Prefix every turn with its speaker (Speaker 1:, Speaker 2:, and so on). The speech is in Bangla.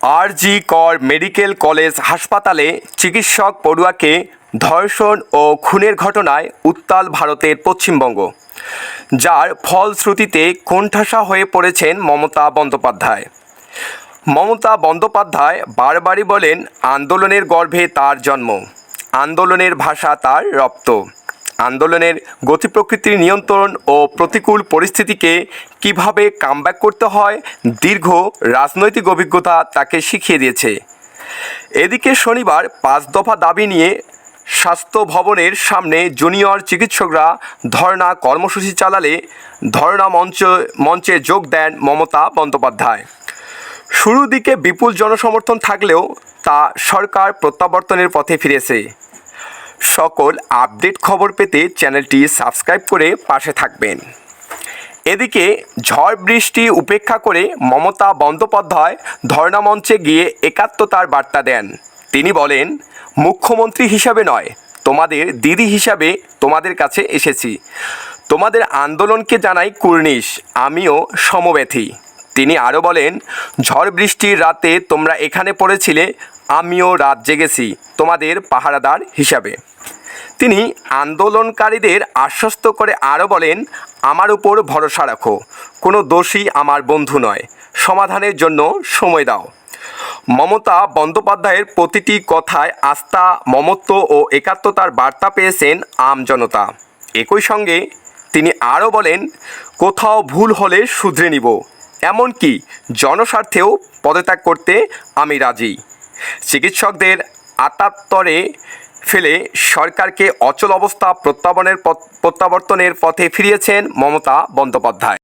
Speaker 1: আরজি কর মেডিকেল কলেজ হাসপাতালে চিকিৎসক পড়ুয়াকে ধর্ষণ ও খুনের ঘটনায় উত্তাল ভারতের পশ্চিমবঙ্গ, যার ফলশ্রুতিতে কোণঠাসা হয়ে পড়েছেন মমতা বন্দ্যোপাধ্যায়। মমতা বন্দ্যোপাধ্যায় বারবারই বলেন, আন্দোলনের গর্ভে তার জন্ম, আন্দোলনের ভাষা তার রপ্ত। আন্দোলনের গতি প্রকৃতির নিয়ন্ত্রণ ও প্রতিকূল পরিস্থিতিকে কীভাবে কামব্যাক করতে হয়, দীর্ঘ রাজনৈতিক অভিজ্ঞতা তাকে শিখিয়ে দিয়েছে। এদিকে শনিবার পাঁচ দফা দাবি নিয়ে স্বাস্থ্য ভবনের সামনে জুনিয়র চিকিৎসকরা ধর্ণা কর্মসূচি চালালে ধর্ণা মঞ্চ, মঞ্চে যোগ দেন মমতা বন্দ্যোপাধ্যায়। শুরু দিকে বিপুল জনসমর্থন থাকলেও তা সরকার প্রত্যাবর্তনের পথে ফিরেছে। সকল আপডেট খবর পেতে চ্যানেলটি সাবস্ক্রাইব করে পাশে থাকবেন। এদিকে ঝড় বৃষ্টি উপেক্ষা করে মমতা বন্দ্যোপাধ্যায় ধর্ণা মঞ্চে গিয়ে একাত্মতার বার্তা দেন। তিনি বলেন, মুখ্যমন্ত্রী হিসাবে নয়, তোমাদের দিদি হিসাবে তোমাদের কাছে এসেছি। তোমাদের আন্দোলনকে জানাই কুর্নিশ, আমিও সমব্যথী তিনি আরও বলেন, ঝড় বৃষ্টির রাতে তোমরা এখানে পড়েছিলে, আমিও রাত জেগেছি, তোমাদের পাহারাদার হিসাবে। তিনি আন্দোলনকারীদের আশ্বস্ত করে আরও বলেন, আমার উপর ভরসা রাখো, কোনো দোষী আমার বন্ধু নয়, সমাধানের জন্য সময় দাও। মমতা বন্দ্যোপাধ্যায়ের প্রতিটি কথায় আস্থা, মমত্ব ও একাত্মতার বার্তা পেয়েছেন আম জনতা। একই সঙ্গে তিনি আরও বলেন, কোথাও ভুল হলে শুধরে নিব এমনকি জনস্বার্থেও পদত্যাগ করতে আমি রাজি। চিকিৎসকদের আতাত্তরে ফেলে সরকারকে অচল অবস্থা প্রত্যাবনের প্রত্যাবর্তনের পথে ফিরিয়েছেন মমতা বন্দ্যোপাধ্যায়।